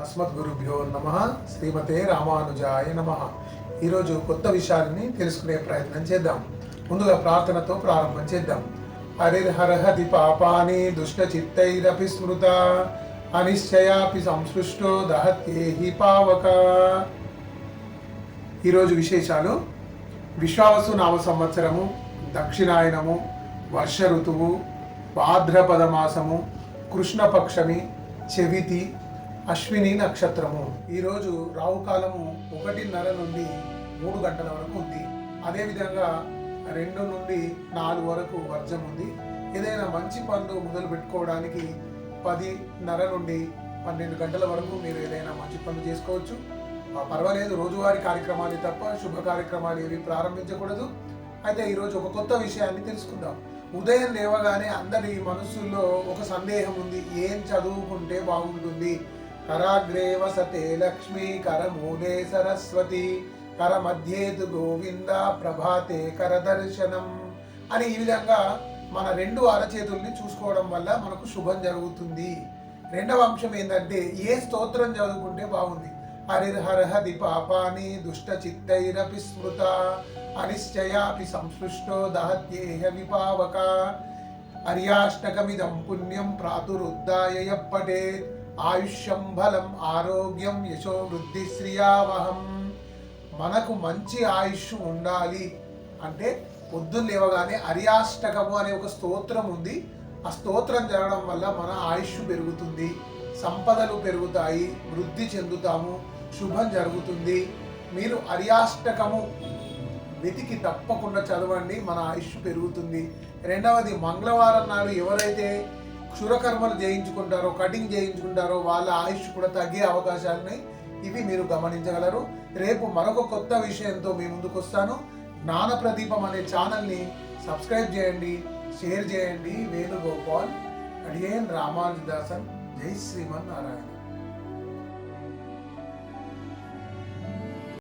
అస్మద్గురుభ్యో నమ. శ్రీమతే రామానుజాయ నమ. ఈరోజు కొత్త విషయాన్ని తెలుసుకునే ప్రయత్నం చేద్దాం. ముందుగా ప్రార్థనతో ప్రారంభం చేద్దాం. హరిర్హరహతి పాపాని దుష్ట చిత్తైరపి స్మృత. అనిశ్చయాపి సంసృష్టో దహత్యేహి పావక. ఈరోజు విశేషాలు. విశ్వావసు నామ సంవత్సరము దక్షిణాయనము వర్ష ఋతువు భాద్రపద మాసము కృష్ణపక్షమి చెవితి అశ్విని నక్షత్రము. ఈరోజు రావుకాలము ఒకటిన్నర నుండి మూడు గంటల వరకు ఉంది. అదేవిధంగా రెండు నుండి నాలుగు వరకు వర్జం ఉంది. ఏదైనా మంచి పనులు మొదలు పెట్టుకోవడానికి పదిన్నర నుండి పన్నెండు గంటల వరకు మీరు ఏదైనా మంచి పనులు చేసుకోవచ్చు. పర్వాలేదు రోజువారీ కార్యక్రమాలు తప్ప శుభ కార్యక్రమాలు ఏవి ప్రారంభించకూడదు. అయితే ఈరోజు ఒక కొత్త విషయాన్ని తెలుసుకుందాం. ఉదయం లేవగానే అందరి మనసుల్లో ఒక సందేహం ఉంది. ఏం చదువుకుంటే బాగుంటుంది? కరాగ్రేవ సతే లక్ష్మి కరమూలే సరస్వతి. కర మధ్యేతు గోవింద ప్రభాతే కరదర్శనం అని ఈ విధంగా మన రెండు అరచేతుల్ని చూసుకోవడం వల్ల మనకు శుభం జరుగుతుంది. రెండవ అంశం ఏంటంటే ఏ స్తోత్రం చదువుకుంటే బాగుంది? హరిర్హర్హది పాపాని దుష్ట చిత్తైరపి స్మృత. అనిశ్చయాపి సంసృష్టో దహత్యేహ విపావక. అర్యాష్టకమిదం పుణ్యం ప్రాతురుద్దాయ యప్పటే. ఆయుష్యం బలం ఆరోగ్యం యశో వృద్ధి శ్రియావహం. మనకు మంచి ఆయుష్ ఉండాలి అంటే పొద్దున్న లేవగానే అరియాష్టకము అనే ఒక స్తోత్రం ఉంది. ఆ స్తోత్రం జరగడం వల్ల మన ఆయుష్ పెరుగుతుంది సంపదలు పెరుగుతాయి వృద్ధి చెందుతాము శుభం జరుగుతుంది. మీరు అరియాష్టకము వెతికి తప్పకుండా చదవండి మన ఆయుష్ పెరుగుతుంది. రెండవది మంగళవారం నాడు ఎవరైతే క్షురకర్మలు చేయించుకుంటారో కటింగ్ చేయించుకుంటారో వాళ్ళ ఆయుష్ కూడా తగ్గే అవకాశాలని ఇవి మీరు గమనించగలరు. రేపు మరొక కొత్త విషయంతో మీ ముందుకు వస్తాను. జ్ఞాన ప్రదీపం అనే ఛానల్ని సబ్స్క్రైబ్ చేయండి షేర్ చేయండి. వేణుగోపాల్ అడియన్ రామానుదాసన్ జై శ్రీమన్ నారాయణ